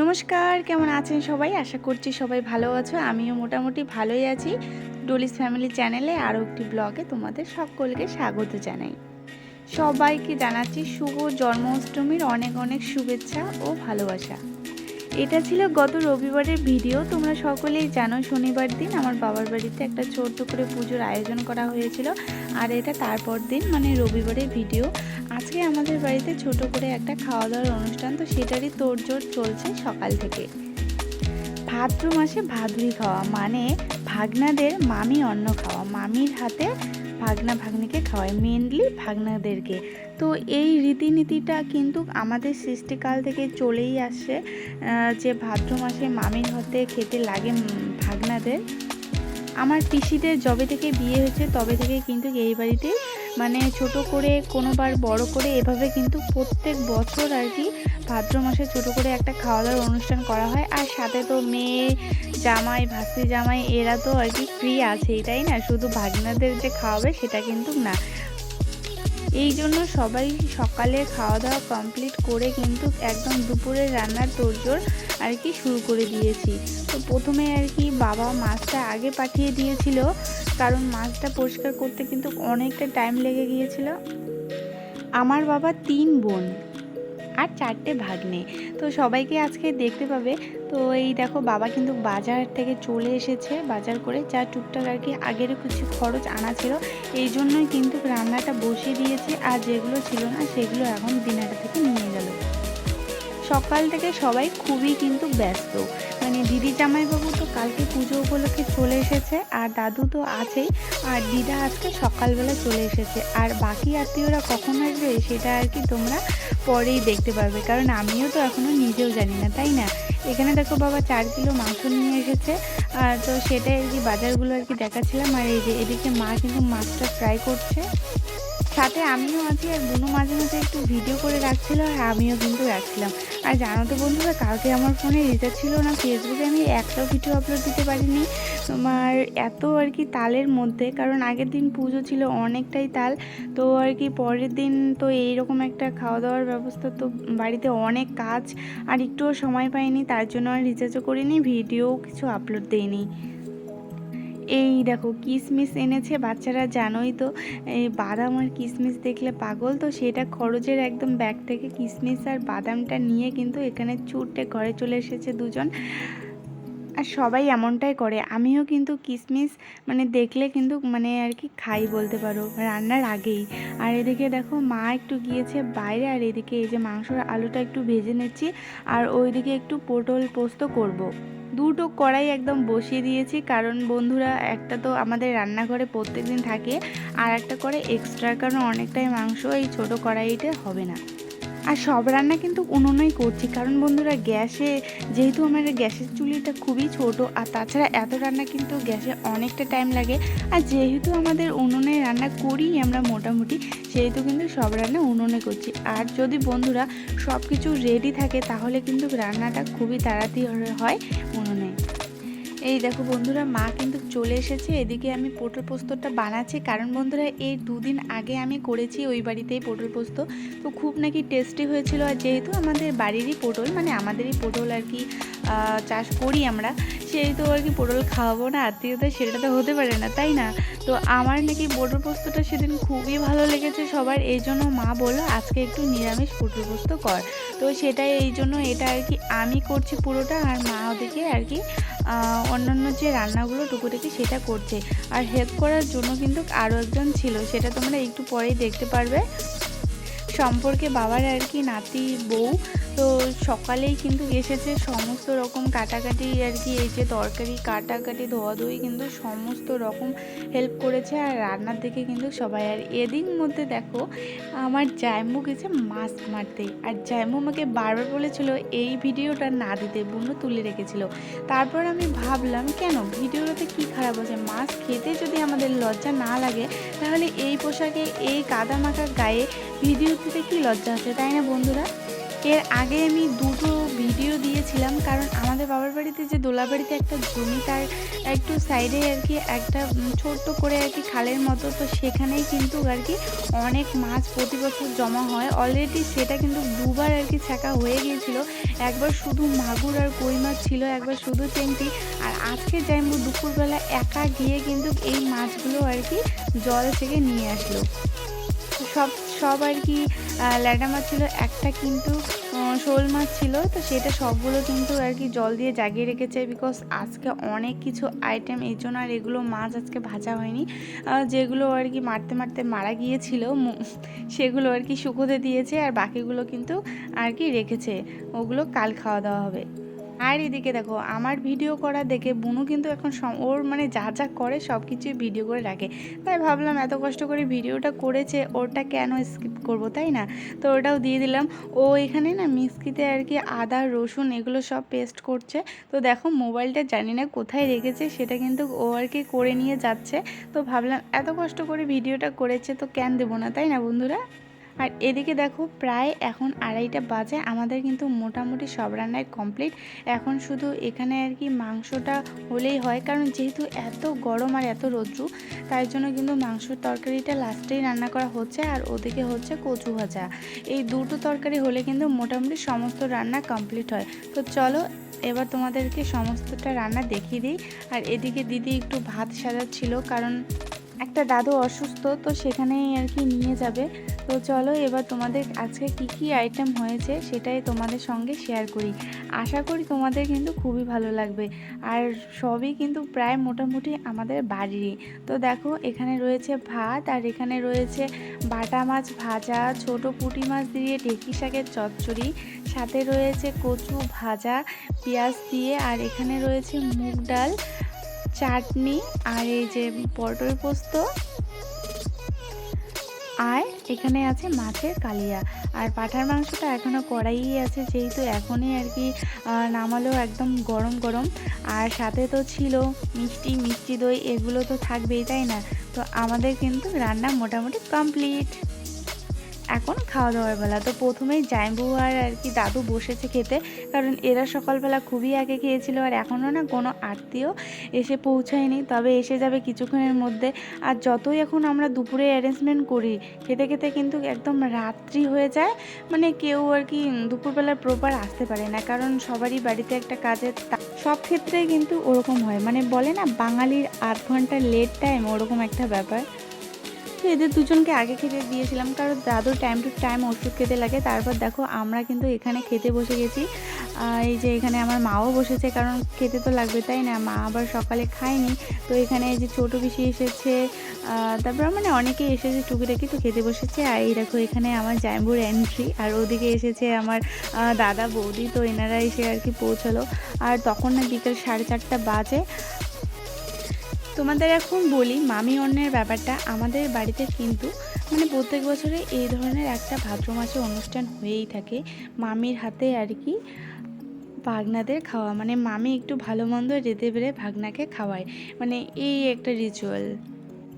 নমস্কার, কেমন আছেন সবাই? আশা করছি সবাই ভালো আছো। আমিও মোটামুটি ভালোই আছি। ডলিস ফ্যামিলি চ্যানেলে আরও একটি ব্লগে তোমাদের সকলকে স্বাগত জানাই। সবাইকে জানাচ্ছি শুভ জন্মাষ্টমীর অনেক অনেক শুভেচ্ছা ও ভালোবাসা। এটা ছিল গত রবিবারের ভিডিও। তোমরা সকলেই জানো, শনিবার দিন আমার বাবার বাড়িতে একটা ছোট্ট করে পুজোর আয়োজন করা হয়েছিল। আর এটা তারপর দিন মানে রবিবারের ভিডিও। আজকে আমাদের বাড়িতে ছোট করে একটা খাওয়া দাওয়ার অনুষ্ঠান, তো সেটারই তোড়জোড় চলছে সকাল থেকে। ভাদ্র মাসে ভাদুরি খাওয়া মানে ভাগনাদের মামি অন্ন খাওয়া। মামির হাতে ভাগনা ভাগ্নিকে খাওয়ায় মেনলি ভাগনাদেরকে। তো এই রীতিনীতিটা কিন্তু আমাদের সৃষ্টিকাল থেকে চলেই আসছে যে ভাদ্র মাসে মামির হাতে খেতে লাগে ভাগনাদের। আমার পিসিদের যবে থেকে বিয়ে হয়েছে, তবে থেকে কিন্তু এই বাড়িতে মানে ছোট করে কোনোবার বড় করে এভাবে কিন্তু প্রত্যেক বছর আর কি ভাদ্র মাসে ছোট করে একটা খাওয়া দাওয়ার অনুষ্ঠান করা হয়। আর সাথে তো মেয়ে, জামাই ভাসি জামাই এরা তো আর কি ফ্রি আছেই, তাই না? শুধু ভাগিনাদের যে খাওয়াবে সেটা কিন্তু না। এই জন্য সবাই সকালে খাওয়া দাওয়া কমপ্লিট করে কিন্তু একদম দুপুরে রান্নার তোড়জোড় আর কি শুরু করে দিয়েছি। তো প্রথমে আর কি বাবা মাছটা আগে পাঠিয়ে দিয়েছিল, কারণ মাছটা পরিষ্কার করতে কিন্তু অনেকটা টাইম লেগে গিয়েছিল। আমার বাবা তিন বোন। আর চারটে ভাগ্নে। তো সবাইকে আজকে দেখতে পাবে। তো এই দেখো, বাবা কিন্তু বাজার থেকে চলে এসেছে, বাজার করে যা টুকটাক আর কি আগের কিছু খরচ আনা ছিল, এই জন্যই কিন্তু রান্নাটা বসিয়ে দিয়েছে। আর যেগুলো ছিল না, সেগুলো এখন দিনাটা থেকে নিয়ে গেল। সকাল থেকে সবাই খুবই কিন্তু ব্যস্ত। মানে দিদি জামাইবাবু তো কালকে পুজো উপলক্ষে চলে এসেছে, আর দাদু তো আছেই, আর দিদা আজকে সকালবেলা চলে এসেছে। আর বাকি আত্মীয়রা কখন আসবে সেটা আর কি তোমরা পরেই দেখতে পারবে, কারণ আমিও তো এখনও নিজেও জানি না, তাই না? এখানে দেখো বাবা চার কিলো মাংস নিয়ে এসেছে, আর তো সেটাই আর কি বাজারগুলো আর কি দেখাচ্ছিলাম, আর এই যে এদিকে মা কিন্তু মাছটা ফ্রাই করছে। সাথে আমিও আছি আর বুনু মাঝে মাঝে একটু ভিডিও করে রাখছিল আর আমিও কিন্তু রাখছিলাম। আর জানো তো বন্ধুরা, কালকে আমার ফোনে রিচার্জ ছিল না ফেসবুকে আমি একটাও ভিডিও আপলোড দিতে পারিনি। তোমার এত আর কি তালের মধ্যে, কারণ আগের দিন পুজো ছিল অনেকটাই তাল, তো আর কি পরের দিন তো এইরকম একটা খাওয়া দাওয়ার ব্যবস্থা, তো বাড়িতে অনেক কাজ, আর একটুও সময় পাইনি, তার জন্য আর রিচার্জও করিনি ভিডিও কিছু আপলোড দেইনি। এই দেখো কিশমিশ এনেছে, বাচ্চারা জানোই তো, এই বাদাম আর কিশমিশ দেখলে পাগল তো, সেটা খরচের একদম ব্যাগ থেকে কিশমিশ আর বাদামটা নিয়ে কিন্তু এখানে ছুটে ঘরে চলে এসেছে দুজন আর সবাই এমনটাই করে, আমিও কিন্তু কিশমিশ মানে দেখলে কিন্তু মানে আর কি খাই বলতে পারো, রান্নার আগেই আর এদিকে দেখো মা একটু গিয়েছে বাইরে, আর এদিকে এই যে মাংসর আলুটা একটু ভেজে নিচ্ছি, আর ওইদিকে একটু পটল পোস্ত করব। দুটো কড়াই একদম বসিয়ে দিয়েছি। কারণ বন্ধুরা, একটা তো আমাদের রান্নাঘরে প্রত্যেক দিন থাকে, আর একটা করে এক্সট্রা কারণ অনেকটাই মাংস এই ছোট কড়াইতে হবে না। আর সব রান্না কিন্তু উনুনেই করছি। কারণ বন্ধুরা, গ্যাসে যেহেতু আমার গ্যাসের চুলিটা খুবই ছোট, আর তাছাড়া এত রান্না কিন্তু গ্যাসে অনেকটা টাইম লাগে। আর যেহেতু আমাদের উনুনে রান্না করি আমরা মোটামুটি, সেহেতু কিন্তু সব রান্না উনুনে করছি। আর যদি বন্ধুরা সব কিছু রেডি থাকে, তাহলে কিন্তু রান্নাটা খুবই তাড়াতাড়ি হয় উনুনে। এই দেখো বন্ধুরা, মা কিন্তু চলে এসেছে। এদিকে আমি পটল পোস্তটা বানাচ্ছি। কারণ বন্ধুরা, এই দুদিন আগে আমি করেছি ওই বাড়িতেই পটল পোস্ত। তো খুব নাকি টেস্টি হয়েছিল। আর যেহেতু আমাদের বাড়িরই পটল মানে আমাদেরই পটল আর কি চাষ করি আমরা সেই তো আর কি পটল খাওয়াবো না আত্মীয়তা সেটা তো হতে পারে না, তাই না? তো আমার নাকি পটল পোস্তটা সেদিন খুবই ভালো লেগেছে সবার। এই জন্য মা বলল, আজকে একটু নিরামিষ পটল পোস্ত কর। তো সেটাই, এই জন্য এটা আর কি আমি করছি পুরোটা। আর মা ওদিকে আর কি অন্যান্য যে রান্নাগুলো টুকুটুকি সেটা করছে। আর হেল্প করার জন্য কিন্তু আরও একজন ছিল, সেটা তোমরা একটু পরেই দেখতে পারবে। সম্পর্কে বাবার আর কি নাতি বউ তো সকালেই কিন্তু এসেছে সমস্ত রকম কাটাকাটি আর কি, এই যে তরকারি, কাটাকাটি, ধোয়াধুয়ি কিন্তু সমস্ত রকম হেল্প করেছে। আর রান্নার দিকে কিন্তু সবাই, আর এদিন মধ্যে দেখো, আমার জায়মু গেছে মাছ মারতে। আর জায়মু আমাকে বারবার বলেছিল, এই ভিডিওটা না দিতে, বুনো তুলে রেখেছিল। তারপর আমি ভাবলাম, কেন? ভিডিওটাতে কি খারাপ আছে? মাছ খেতে যদি আমাদের লজ্জা না লাগে, তাহলে এই পোশাকে, এই কাদা মাখা গায়ে ভিডিও দিতে কি লজ্জা আছে? তাই না বন্ধুরা? এর আগে আমি দুটো ভিডিও দিয়েছিলাম, কারণ আমাদের বাবার বাড়িতে যে দোলাবাড়িতে একটা জমি, তার একটু সাইডে আর কি একটা ছোট্ট করে আর কি খালের মতো, তো সেখানেই কিন্তু আর কি অনেক মাছ প্রতি বছর জমা হয়। অলরেডি সেটা কিন্তু দুবার আর কি ছাকা হয়ে গিয়েছিল। একবার শুধু মাগুর আর কই মাছ ছিল, একবার শুধু চেংটি আর আজকে যাইমু দুপুরবেলা একা গিয়ে কিন্তু এই মাছগুলো আর কি জল থেকে নিয়ে আসলো। সব সব আর কি ল্যাটা মাছ ছিল, একটা কিন্তু শোল মাছ ছিল, তো সেটা সবগুলো কিন্তু আর কি জল দিয়ে জাগিয়ে রেখেছে বিকজ আজকে অনেক কিছু আইটেম এই জন্য আর এগুলো মাছ আজকে ভাজা হয়নি। যেগুলো আর কি মারতে মারতে মারা গিয়েছিল সেগুলো আর কি শুকোতে দিয়েছে, আর বাকিগুলো কিন্তু আর কি রেখেছে, ওগুলো কাল খাওয়া দাওয়া হবে। আর এদিকে দেখো, আমার ভিডিও করা দেখে বুনু কিন্তু এখন ওর মানে যা যা করে সব কিছুই ভিডিও করে রাখে। তাই ভাবলাম এত কষ্ট করে ভিডিওটা করেছে ওটা কেন স্কিপ করব, তাই না? তো ওটাও দিয়ে দিলাম। ও এখানে না মিক্সিতে আর কি আদা, রসুন এগুলো সব পেস্ট করছে। তো দেখো মোবাইলটা জানি না কোথায় রেখেছে, সেটা কিন্তু ও আর কি করে নিয়ে যাচ্ছে। তো ভাবলাম এত কষ্ট করে ভিডিওটা করেছে, তো কেন দেবো না, তাই না বন্ধুরা? আর এদিকে দেখো প্রায় এখন আড়াইটা বাজে, আমাদের কিন্তু মোটামুটি সব রান্নাই কমপ্লিট এখন শুধু এখানে আর কি মাংসটা হলেই হয়, কারণ যেহেতু এত গরম আর এত রৌদ্র, তাই জন্য কিন্তু মাংসর তরকারিটা লাস্টেই রান্না করা হচ্ছে, আর ওদিকে হচ্ছে কচু ভাজা। এই দুটো তরকারি হলে কিন্তু মোটামুটি সমস্ত রান্না কমপ্লিট হয়। তো চলো, এবার তোমাদেরকে সমস্তটা রান্না দেখিয়ে দিই। আর এদিকে দিদি একটু ভাত সাজাচ্ছিল, কারণ একটা দাদু অসুস্থ, তো সেখানেই আর কি নিয়ে যাবে। তো চলো এবার তোমাদের আজকে কি কি আইটেম হয়েছে সেটাই তোমাদের সঙ্গে শেয়ার করি। আশা করি তোমাদের কিন্তু খুবই ভালো লাগবে। আর সবই কিন্তু প্রায় মোটামুটি আমাদের বাড়িরই। তো দেখো, এখানে রয়েছে ভাত আর এখানে রয়েছে বাটা মাছ ভাজা, ছোট পুঁটি মাছ দিয়ে ঢেকি শাকের চচ্চড়ি, সাথে রয়েছে কচু ভাজা, পেঁয়াজ দিয়ে, আর এখানে রয়েছে মুগ ডাল চাটনি আর এই যে পটল পোস্ত। আর এখানে আছে মাছের কালিয়া। আর পাঠার মাংসটা এখনও কড়াইই আছে যেহেতু এখনই আর কি আহ, নামালো একদম গরম গরম। আর সাথে তো ছিল মিষ্টি মিষ্টি দই এগুলো তো থাকবেই তাই না? তো আমাদের কিন্তু রান্না মোটামুটি কমপ্লিট। এখন খাওয়া দাওয়ার বেলা। তো প্রথমেই জাইম্বু আর আর কি দাদু বসেছে খেতে, কারণ এরা সকালবেলা খুবই আগে খেয়েছিল আর এখনও না কোনো আত্মীয় এসে পৌঁছায়নি। তবে এসে যাবে কিছুক্ষণের মধ্যে। আর যতই এখন আমরা দুপুরে অ্যারেঞ্জমেন্ট করি, খেতে খেতে কিন্তু একদম রাত্রি হয়ে যায়। মানে কেউ আর কি দুপুরবেলার প্রপার আসতে পারে না, কারণ সবারই বাড়িতে একটা কাজের সব ক্ষেত্রেই কিন্তু ওরকম হয়। মানে বলে না, বাঙালির আধ ঘণ্টা লেট টাইম ওরকম একটা ব্যাপার। এদের দুজনকে আগে খেতে দিয়েছিলাম, কারণ দাদুর টাইম টু টাইম ওষুধ খেতে লাগে। তারপর দেখো, আমরা কিন্তু এখানে খেতে বসে গেছি। এই যে এখানে আমার মাও বসেছে, কারণ খেতে তো লাগবে, তাই না? মা আবার সকালে খায়নি। তো এখানে এই যে ছোটো পিসি এসেছে তারপর মানে অনেকেই এসেছে টুকিটাকি তো খেতে বসেছে। আর এই দেখো, এখানে আমার জাম্বুর এন্ট্রি আর ওদিকে এসেছে আমার দাদা বৌদি, তো এনারা এসে আর কি পৌঁছালো। আর তখন না বিকেল সাড়ে চারটা বাজে। তোমাদের এখন বলি মামি অন্যের ব্যাপারটা। আমাদের বাড়িতে কিন্তু মানে প্রত্যেক বছরে এই ধরনের একটা ভাদ্র মাসে অনুষ্ঠান হয়েই থাকে। মামির হাতে আর কি ভাগনাদের খাওয়া। মানে মামি একটু ভালো মন্দ রেঁধে বেড়ে ভাগনাকে খাওয়ায়। মানে এই একটা রিচুয়াল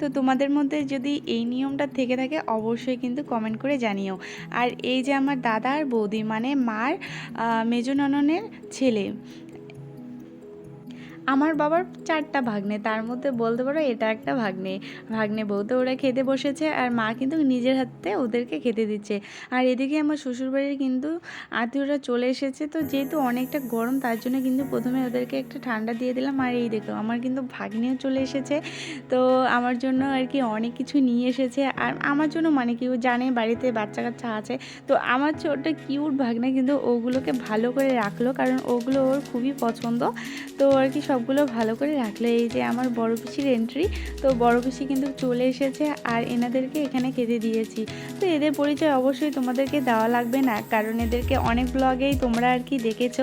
তো তোমাদের মধ্যে যদি এই নিয়মটা থেকে থাকে অবশ্যই কিন্তু কমেন্ট করে জানিও। আর এই যে আমার দাদা আর বৌদি মানে মার আহ, মেজো নননের ছেলে আমার বাবার চারটা ভাগ্নে, তার মধ্যে বলতে পারো এটা একটা ভাগ্নে। ভাগ্নে বউতে ওরা খেতে বসেছে আর মা কিন্তু নিজের হাতে ওদেরকে খেতে দিচ্ছে। আর এদিকে আমার শ্বশুরবাড়ির কিন্তু আত্মীয়রা চলে এসেছে, তো যেহেতু অনেকটা গরম, তার জন্য কিন্তু প্রথমে ওদেরকে একটা ঠান্ডা দিয়ে দিলাম। আর এই দেখো, আমার কিন্তু ভাগ্নেও চলে এসেছে, তো আমার জন্য আর কি অনেক কিছু নিয়ে এসেছে। আর আমার জন্য মানে কি জানে বাড়িতে বাচ্চা কাচ্চা আছে, তো আমার ছোট্ট কিউট ভাগ্নে কিন্তু ওগুলোকে ভালো করে রাখল, কারণ ওগুলো ওর খুবই পছন্দ। তো আর কি সবগুলো ভালো করে রাখল, এই যে আমার বড় পিসির এন্ট্রি তো বড় পিসি কিন্তু চলে এসেছে আর এনাদেরকে এখানে কেঁদে দিয়েছি। তো এদের পরিচয় অবশ্যই তোমাদেরকে দেওয়া লাগবে না, কারণ এদেরকে অনেক ব্লগেই তোমরা আর কি দেখেছ।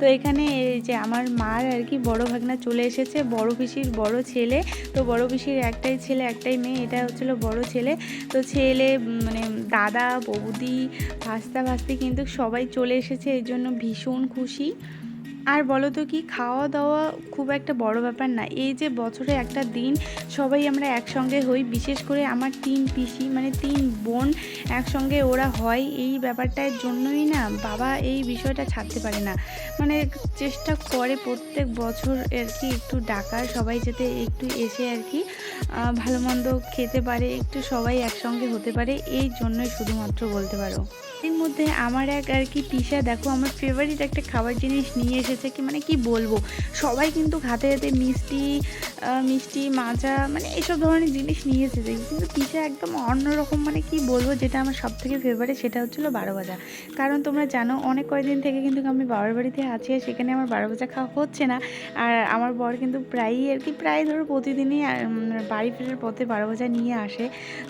তো এখানে এই যে আমার মার আর কি বড় ভাগনা চলে এসেছে, বড় পিসির বড় ছেলে। তো বড় পিসির একটাই ছেলে, একটাই মেয়ে, এটা হচ্ছিল বড় ছেলে। তো ছেলে মানে দাদা, বৌদি, ভাস্তা ভাস্তি কিন্তু সবাই চলে এসেছে, এর জন্য ভীষণ খুশি। আর বলো তো কি খাওয়া দাওয়া খুব একটা বড় ব্যাপার না। এই যে বছরে একটা দিন সবাই আমরা একসঙ্গে হই, বিশেষ করে আমার তিন পিসি মানে তিন বোন একসঙ্গে ওরা হয়, এই ব্যাপারটার জন্যই না বাবা এই বিষয়টা ছাড়তে পারে না। মানে চেষ্টা করে প্রত্যেক বছর আর কি একটু ডাকার, সবাই যাতে একটু এসে আর কি ভালো মন্দ খেতে পারে, একটু সবাই একসঙ্গে হতে পারে, এই জন্যই শুধুমাত্র বলতে পারো। এর মধ্যে আমার এক আর কি পিসা দেখো আমার ফেভারিট একটা খাবার জিনিস নিয়ে এসেছে কি মানে কি বলব? সবাই কিন্তু খাতে খাতে মিষ্টি মিষ্টি, মাজা মানে এইসব ধরনের জিনিস নিয়ে এসেছে। কিন্তু পিসা একদম অন্যরকম মানে কি বলব, যেটা আমার সব থেকে ফেভারিট সেটা হচ্ছিল বারো ভাজা কারণ তোমরা জানো, অনেক কয়েকদিন থেকে কিন্তু আমি বাবার বাড়িতে আছি আর সেখানে আমার বারো ভাজা খাওয়া হচ্ছে না। আর আমার বর কিন্তু প্রায়ই আর কি, প্রায় ধরো প্রতিদিনই বাড়ি ফেরার পথে বারো ভাজা নিয়ে আসে।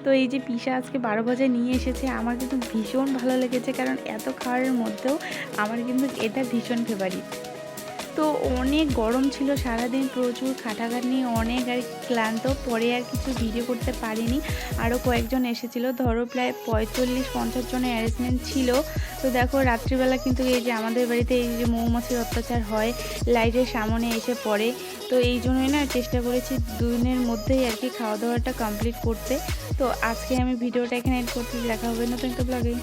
তো এই যে পিসা আজকে বারো ভাজা নিয়ে এসেছে, আমার কিন্তু ভীষণ ভালো লেগেছে, কারণ এত খাওয়ার মধ্যেও আমার কিন্তু এটা ভীষণ ফেভারিট তো অনেক গরম ছিল, সারাদিন প্রচুর খাটাখাটনি, অনেক আর ক্লান্ত, পরে আর কিছু ভিডিও করতে পারিনি। আরও কয়েকজন এসেছিল, ধরো প্রায় পঁয়তাল্লিশ, পঞ্চাশ জনের অ্যারেঞ্জমেন্ট ছিল। তো দেখো, রাত্রিবেলা কিন্তু এই যে আমাদের বাড়িতে এই যে মৌমাছির অত্যাচার হয় লাইটের সামনে এসে পড়ে। তো এই জন্যই না চেষ্টা করেছি দুদিনের মধ্যেই আর কি খাওয়া দাওয়াটা কমপ্লিট করতে। তো আজকে আমি ভিডিওটা এখানে এড করতে দেখা হবে নতুন একটা ব্লগে